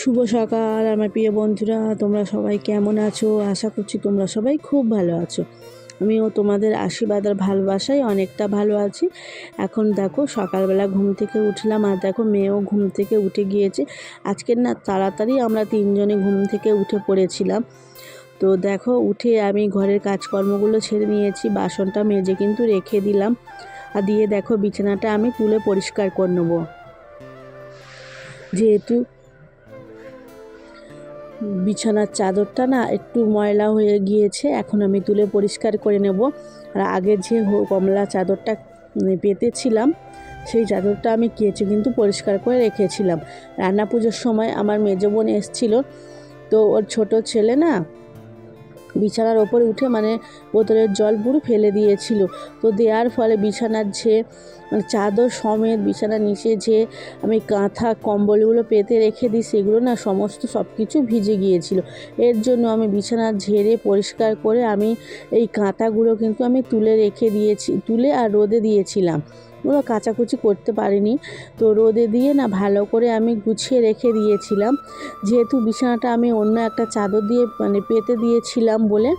শুভ সকাল, আমার প্রিয় বন্ধুরা, তোমরা সবাই কেমন আছো? আশা করছি তোমরা সবাই খুব ভালো আছো। আমিও তোমাদের আশীর্বাদ আর ভালোবাসায় অনেকটা ভালো আছি। এখন দেখো, সকালবেলা ঘুম থেকে উঠলাম আর দেখো, মেয়েও ঘুম থেকে উঠে গিয়েছে। আজকের না তাড়াতাড়ি আমরা তিনজনে ঘুম থেকে উঠে পড়েছিলাম। তো দেখো, উঠে আমি ঘরের কাজকর্মগুলো ছেড়ে নিয়েছি, বাসনটা মেজে কিন্তু রেখে দিলাম। আর দিয়ে দেখো, বিছানাটা আমি তুলে পরিষ্কার করে নেব। যেহেতু বিছানার চাদরটা না একটু ময়লা হয়ে গিয়েছে, এখন আমি তুলে পরিষ্কার করে নেব। আর আগে যে কমলা চাদরটা পেতেছিলাম, সেই চাদরটা আমি কেচে কিন্তু পরিষ্কার করে রেখেছিলাম। রান্না পুজোর সময় আমার মেজো বোন এসছিল, তো ওর ছোট ছেলে না বিছানার ওপরে উঠে মানে বোতলের জল পুরো ফেলে দিয়েছিল। তো দেওয়ার ফলে বিছানার যে মানে চাদর সমেত বিছানার নিচে যে আমি কাঁথা, কম্বলগুলো পেতে রেখে দিই, সেগুলো না সমস্ত সব কিছু ভিজে গিয়েছিল। এর জন্য আমি বিছানা ঝেড়ে পরিষ্কার করে আমি এই কাঁথাগুলো কিন্তু আমি তুলে রেখে দিয়েছি, তুলে আর রোদে দিয়েছিলাম। ওগুলো কাচাকুচি করতে পারিনি। তো রোদে দিয়ে না ভালো করে আমি গুছিয়ে রেখে দিয়েছিলাম। যেহেতু বিছানাটা আমি অন্য একটা চাদর দিয়ে মানে পেতে দিয়েছিলাম বলে।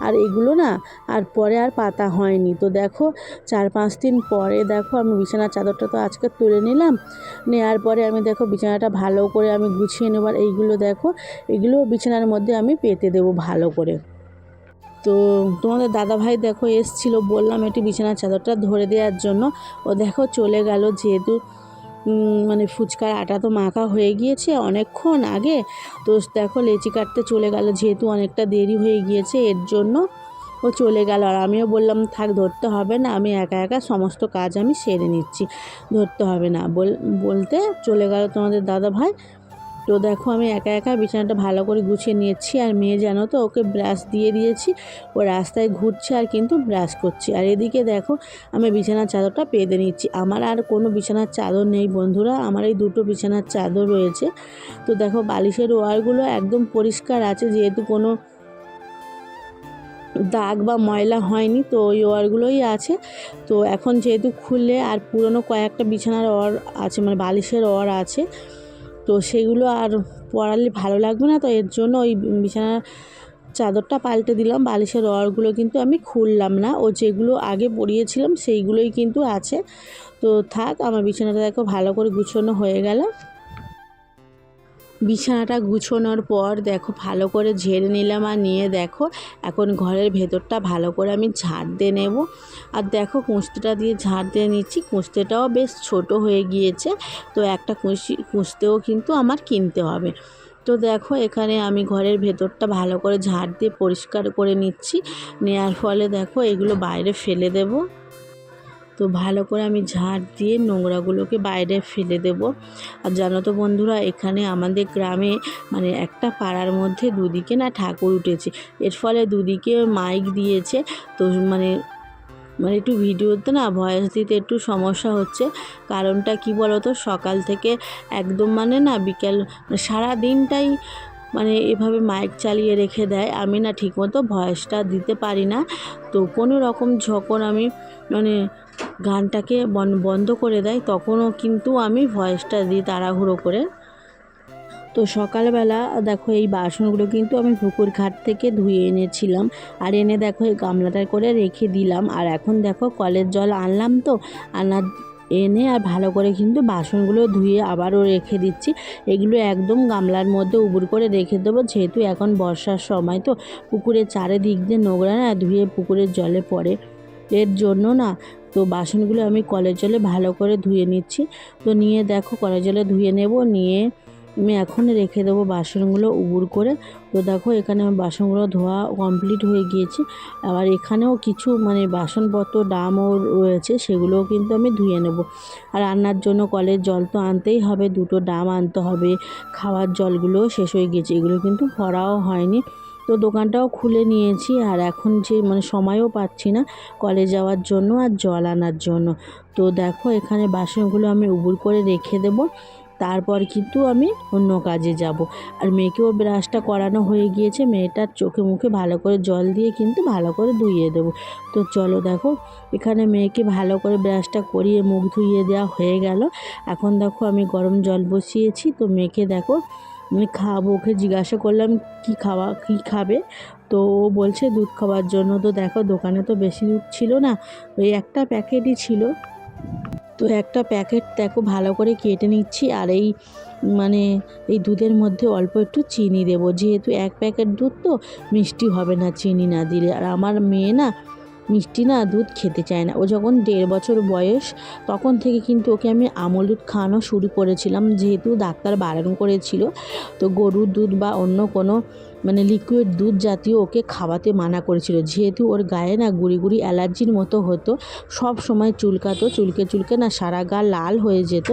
আর এগুলো না আর পরে আর পাতা হয়নি। তো দেখো চার পাঁচ দিন পরে দেখো আমি বিছানার চাদরটা তো আজকে তুলে নিলাম। নেওয়ার পরে আমি দেখো বিছানাটা ভালো করে আমি গুছিয়ে নেবার এইগুলো দেখো। এগুলো বিছানার মধ্যে আমি পেতে দেবো ভালো করে। তো তোমাদের দাদা ভাই দেখো এসছিল, বললাম একটু বিছানার চাদরটা ধরে দেওয়ার জন্য। ও দেখো চলে গেল, যেহেতু মানে ফুচকার আটা তো মাখা হয়ে গিয়েছে অনেকক্ষণ আগে, তো দেখো লেচি কাটতে চলে গেল, যেহেতু অনেকটা দেরি হয়ে গিয়েছে এর জন্য। ও চলে গেল, আর আমিও বললাম, থাক, ধরতে হবে না, আমি একা একা সমস্ত কাজ আমি সেরে নিচ্ছি, ধরতে হবে না। বল, বলতে চলে গেল তোমাদের দাদা ভাই তো দেখো আমি একা একা বিছানাটা ভালো করে গুছিয়ে নিয়েছি আর মেয়ে জানো তো ওকে ব্রাশ দিয়ে দিয়েছি। ও রাস্তায় ঘুরছে আর কিন্তু ব্রাশ করছে। আর এদিকে দেখো আমি বিছানার চাদরটা পেতে নিচ্ছি। আমার আর কোনো বিছানার চাদর নেই বন্ধুরা, আমার এই দুটো বিছানার চাদর রয়েছে। তো দেখো বালিশের ওয়ারগুলো একদম পরিষ্কার আছে, যেহেতু কোনো দাগ বা ময়লা হয়নি, তো ওই ওয়ারগুলোই আছে। তো এখন যেহেতু খুললে আর পুরনো কয়েকটা বিছানার ওয়ার আছে মানে বালিশের ওয়ার আছে তো সেগুলো আর পড়ালে ভালো লাগবে না, তো এর জন্য ওই বিছানার চাদরটা পাল্টে দিলাম। বালিশের রড়গুলো কিন্তু আমি খুললাম না। ও যেগুলো আগে পরিয়েছিলাম সেইগুলোই কিন্তু আছে। তো থাক, আমার বিছানাটা দেখো ভালো করে গুছোনো হয়ে গেল। বিছানাটা গুছোনোর পর দেখো, ভালো করে ঝেড়ে নিলাম আর নিয়ে দেখো, এখন ঘরের ভেতরটা ভালো করে আমি ঝাড় দিয়ে নেব। আর দেখো, কুঁচতেটা দিয়ে ঝাড় দিয়ে নিচ্ছি, কুঁচতেটাও বেশ ছোট হয়ে গিয়েছে, তো একটা কুঁচি, কুঁচতেও কিন্তু আমার কিনতে হবে। তো দেখো, এখানে আমি ঘরের ভেতরটা ভালো করে ঝাড় দিয়ে পরিষ্কার করে নিচ্ছি নেওয়ার ফলে দেখো, এগুলো বাইরে ফেলে দেবো। তো ভালো করে আমি ঝাঁট দিয়ে নোংরাগুলোকে বাইরে ফেলে দেব। আর জানো তো বন্ধুরা, এখানে আমাদের গ্রামে মানে একটা পাড়ার মধ্যে দুদিকে না ঠাকুর উঠেছে। এর ফলে দুদিকে মাইক দিয়েছে। তো মানে মানে একটু ভিডিওতে না ভয়েস দিতে একটু সমস্যা হচ্ছে। কারণটা কি বলো তো সকাল থেকে একদম মানে না বিকেল মানে সারা দিনটাই মানে এভাবে মাইক চালিয়ে রেখে দেয়। আমি না ঠিকমতো ভয়েসটা দিতে পারি না। তো কোনো রকম যখন আমি মানে গানটাকে বন- বন্ধ করে দেয়, তখনও কিন্তু আমি ভয়েসটা দিই তাড়াহুড়ো করে। তো সকালবেলা দেখো এই বাসনগুলো কিন্তু আমি পুকুর ঘাট থেকে ধুয়ে এনেছিলাম। আর এনে দেখো এই গামলাটা করে রেখে দিলাম। আর এখন দেখো কলের জল আনলাম তো, আনার এনে আর ভালো করে কিন্তু বাসনগুলো ধুয়ে আবারও রেখে দিচ্ছি। এগুলো একদম গামলার মধ্যে উবুর করে রেখে দেবো, যেহেতু এখন বর্ষার সময় তো পুকুরের চারিদিক দিয়ে নোংরা না, ধুয়ে পুকুরের জলে পড়ে। এর জন্য না, তো বাসনগুলো আমি কলের জলে ভালো করে ধুয়ে নিচ্ছি। তো নিয়ে দেখো কলের জলে ধুয়ে নেব, নিয়ে আমি এখন রেখে দেবো বাসনগুলো উবুর করে। তো দেখো এখানে আমার বাসনগুলো ধোয়া কমপ্লিট হয়ে গিয়েছে। আবার এখানেও কিছু মানে বাসনপত্র, ডামও রয়েছে, সেগুলোও কিন্তু আমি ধুয়ে নেব। আর রান্নার জন্য কলের জল তো আনতেই হবে, দুটো ডাম আনতে হবে। খাওয়ার জলগুলোও শেষ হয়ে গিয়েছে, এগুলো কিন্তু ভরাও হয়নি। তো দোকানটাও খুলে নিয়েছি আর এখন যে মানে সময়ও পাচ্ছি না কলে যাওয়ার জন্য আর জল আনার জন্য। তো দেখো এখানে বাসনগুলো আমি উবুর করে রেখে দেবো, তারপর কিন্তু আমি অন্য কাজে যাব। আর মেয়েকেও ব্রাশটা করানো হয়ে গিয়েছে, মেয়েটার চোখে মুখে ভালো করে জল দিয়ে কিন্তু ভালো করে ধুইয়ে দেবো। তো চলো দেখো, এখানে মেয়েকে ভালো করে ব্রাশটা করিয়ে মুখ ধুইয়ে দেওয়া হয়ে গেল। এখন দেখো আমি গরম জল বসিয়েছি, তো মেয়েকে দেখো মানে খাব। ওকে জিজ্ঞাসা করলাম, কি খাওয়া, কী খাবে? তো ও বলছে, দুধ খাওয়ার জন্য। তো দেখো, দোকানে তো বেশি দুধ ছিল না, ওই একটা প্যাকেটই ছিল। তো একটা প্যাকেট দেখো, ভালো করে কেটে নিচ্ছি, আর এই মানে এই দুধের মধ্যে অল্প একটু চিনি দেবো। যেহেতু এক প্যাকেট দুধ তো, মিষ্টি হবে না, চিনি না দিলে। আর আমার মেয়ে না মিষ্টি না দুধ খেতে চায় না। ও যখন দেড় বছর বয়স, তখন থেকে কিন্তু ওকে আমি আমল দুধ খাওয়ানো শুরু করেছিলাম। যেহেতু ডাক্তার বারণ করেছিল, তো গরুর দুধ বা অন্য কোনো মানে লিকুইড দুধ জাতীয় ওকে খাওয়াতে মানা করেছিল। যেহেতু ওর গায়ে না গুড়ি গুড়ি অ্যালার্জির মতো হতো, সব সময় চুলকাতো, চুলকে চুলকে না সারা গা লাল হয়ে যেত।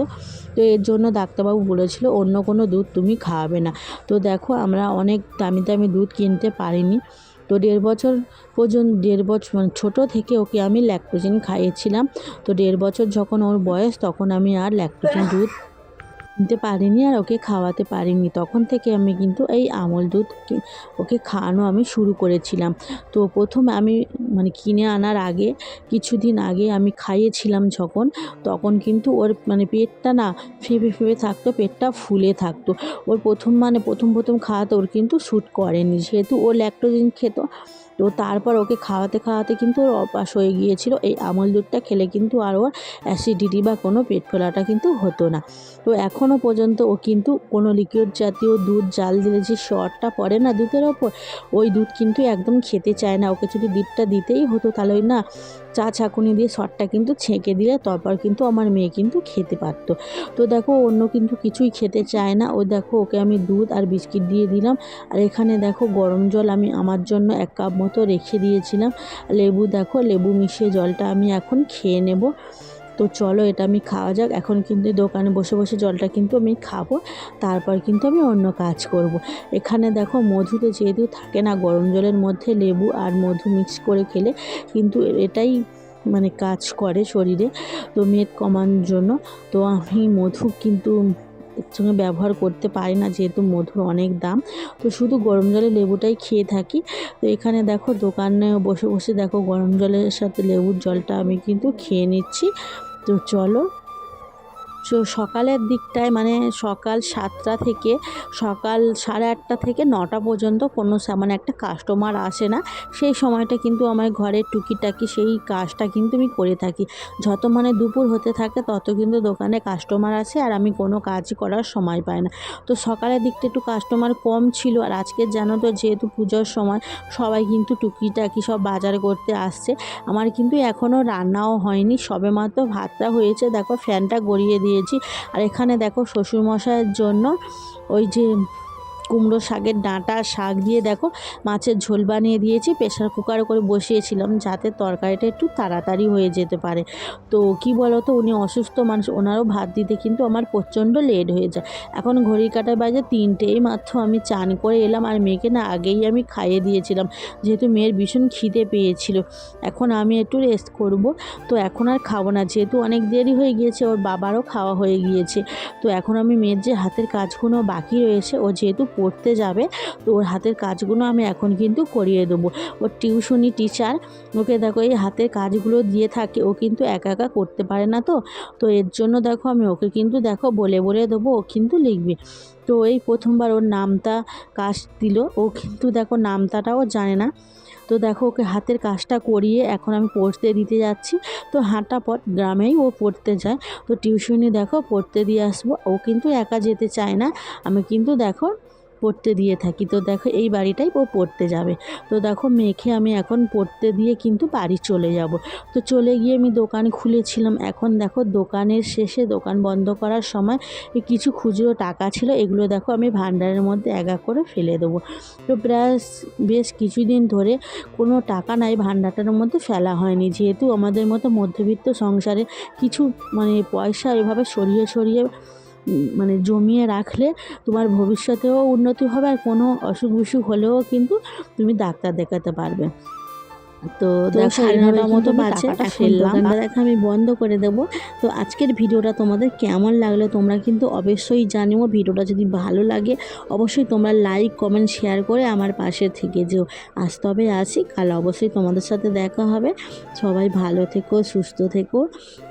তো এর জন্য ডাক্তারবাবু বলেছিল, অন্য কোনো দুধ তুমি খাওয়াবে না। তো দেখো, আমরা অনেক দামি দামি দুধ কিনতে পারিনি। তো দেড় বছর পর্যন্ত, দেড় বছর মানে ছোটো থেকে ওকে আমি ল্যাকটোজেন খাইয়েছিলাম। তো দেড় বছর যখন ওর বয়স, তখন আমি আর ল্যাকটোজেন দুধ কিনতে পারিনি আর ওকে খাওয়াতে পারিনি। তখন থেকে আমি কিন্তু এই আমল দুধ ওকে খাওয়ানো আমি শুরু করেছিলাম। তো প্রথম আমি মানে কিনে আনার আগে, কিছুদিন আগে আমি খাইয়েছিলাম যখন, তখন কিন্তু ওর মানে পেটটা না ফেঁপে ফেঁপে থাকতো, পেটটা ফুলে থাকতো। ওর প্রথম মানে প্রথম প্রথম খাওয়াতে ওর কিন্তু শ্যুট করেনি। যেহেতু ও ল্যাক্টোজিন খেত, তো তারপর ওকে খাওয়াতে খাওয়াতে কিন্তু ওর অপাস হয়ে গিয়েছিল। এই আমল দুধটা খেলে কিন্তু আর ওর অ্যাসিডিটি বা কোনো পেট ফোলাটা কিন্তু হতো না। তো এখনও পর্যন্ত ও কিন্তু কোনো লিকুইড জাতীয় দুধ, জাল দিলে যে শরটা পড়ে না দুধের ওপর, ওই দুধ কিন্তু একদম খেতে চায় না। ওকে যদি দুধটা দিতেই হতো তাহলে ওই না চা ছাঁকুনি দিয়ে শরটা কিন্তু ছেঁকে দিলে তারপর কিন্তু আমার মেয়ে কিন্তু খেতে পারতো। তো দেখো, অন্য কিন্তু কিছুই খেতে চায় না। ও দেখো, ওকে আমি দুধ আর বিস্কিট দিয়ে দিলাম। আর এখানে দেখো, গরম জল আমি আমার জন্য এক কাপ মতো রেখে দিয়েছিলাম। লেবু দেখো, লেবু মিশিয়ে জলটা আমি এখন খেয়ে নেব। তো চলো এটা আমি খাওয়া যাক। এখন কিন্তু দোকানে বসে বসে জলটা কিন্তু আমি খাব। তারপর কিন্তু আমি অন্য কাজ করব। এখানে দেখো মধুতে যেহেতু থাকে না গরম জলের মধ্যে লেবু আর মধু মিক্স করে খেলে কিন্তু এটাই মানে কাজ করে শরীরে। তো মেদ কমানোর জন্য তো আমি মধু কিন্তু সঙ্গে ব্যবহার করতে পারি না যেহেতু মধুর অনেক দাম। তো শুধু গরম জলে লেবুটাই খেয়ে থাকি। তো এখানে দেখো দোকানে বসে বসে দেখো গরম জলের সাথে লেবুর জলটা আমি কিন্তু খেয়ে নিচ্ছি। তো চলো তো সকালের দিকটায় মানে সকাল সাতটা থেকে সকাল সাড়ে আটটা থেকে নটা পর্যন্ত কোনো মানে একটা কাস্টমার আসে না। সেই সময়টা কিন্তু আমার ঘরের টুকিটাকি সেই কাজটা কিন্তু আমি করে থাকি। যত মানে দুপুর হতে থাকে তত কিন্তু দোকানে কাস্টমার আসে আর আমি কোনো কাজ করার সময় পাই না। তো সকালের দিকটা একটু কাস্টমার কম ছিল আর আজকে জানো তো যেহেতু পুজোর সময় সবাই কিন্তু টুকিটাকি সব বাজার করতে আসছে। আমার কিন্তু এখনও রান্নাও হয়নি সবে মাত্র ভাতটা হয়েছে। দেখো ফ্যানটা গড়িয়ে দিয়েছি আর এখানে দেখো শ্বশুরমশাইয়ের জন্য ওই যে কুমড়ো শাকের ডাঁটা, শাক দিয়ে দেখো মাছের ঝোল বানিয়ে দিয়েছি প্রেশার কুকারে করে বসিয়েছিলাম যাতে তরকারিটা একটু তাড়াতাড়ি হয়ে যেতে পারে। তো কি বলো তো উনি অসুস্থ মানুষ, ওনারও ভাত দিতে কিন্তু আমার প্রচণ্ড লেট হয়ে যায়। এখন ঘড়ি কাটার বাজে তিনটেই মাত্র আমি চান করে এলাম আর মেয়েকে না আগেই আমি খাইয়ে দিয়েছিলাম, যেহেতু মেয়ের ভীষণ খিদে পেয়েছিল। এখন আমি একটু রেস্ট করব, তো এখন আর খাব না, যেহেতু অনেক দেরি হয়ে গিয়েছে, ওর বাবারও খাওয়া হয়ে গিয়েছে। তো এখন আমি মেয়ের যে হাতের কাজগুলো বাকি রয়েছে, ও যেহেতু পড়তে যাবে, তো ওর হাতের কাজগুলো আমি এখন কিন্তু করিয়ে দেবো। ওর টিউশনি টিচার, ওকে দেখো এই হাতের কাজগুলো দিয়ে থাকে, ও কিন্তু একা একা করতে পারে না তো। তো এর জন্য দেখো আমি ওকে কিন্তু দেখো বলে বলে দেবো, ও কিন্তু লিখবে। তো এই প্রথমবার ওর নামতা কাজ দিল, ও কিন্তু দেখো নামতাটাও জানে না। তো দেখো ওকে হাতের কাজটা করিয়ে এখন আমি পড়তে দিতে যাচ্ছি। তো হাঁটা পথ গ্রামেই ও পড়তে যায়। তো টিউশনি দেখো পড়তে দিয়ে আসব, ও কিন্তু একা যেতে চায় না। আমি কিন্তু দেখো পড়তে দিয়ে থাকি। তো দেখো, এই বাড়িটাই ও পড়তে যাবে। তো দেখো, মেখে আমি এখন পড়তে দিয়ে কিন্তু বাড়ি চলে যাব। তো চলে গিয়ে আমি দোকান খুলেছিলাম। এখন দেখো, দোকানের শেষে দোকান বন্ধ করার সময় কিছু খুচরো টাকা ছিল, এগুলো দেখো আমি ভান্ডারের মধ্যে এক করে ফেলে দেবো। তো প্রায় বেশ কিছুদিন ধরে কোনো টাকা নাই ভান্ডারটার মধ্যে ফেলা হয়নি। যেহেতু আমাদের মতো মধ্যবিত্ত সংসারে কিছু মানে পয়সা এভাবে সরিয়ে সরিয়ে মানে জমিয়ে রাখলে তোমার ভবিষ্যতেও উন্নতি হবে আর কোনো অসুখ বিসুখ হলেও কিন্তু তুমি ডাক্তার দেখাতে পারবে। তো সাড়ে মতো বাজে ফেললাম। দেখা আমি বন্ধ করে দেব। তো আজকের ভিডিওটা তোমাদের কেমন লাগল তোমরা কিন্তু অবশ্যই জানিও। ভিডিওটা যদি ভালো লাগে অবশ্যই তোমরা লাইক কমেন্ট শেয়ার করে আমার পাশে থেকে যেও। আজ তবে আসি কাল অবশ্যই তোমাদের সাথে দেখা হবে। সবাই ভালো থেকো সুস্থ থেকো।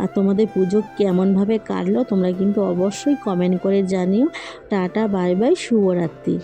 আর তোমাদের পুজো কেমনভাবে কাটলো তোমরা কিন্তু অবশ্যই কমেন্ট করে জানিও। টাটা বাই বাই শুভরাত্রি।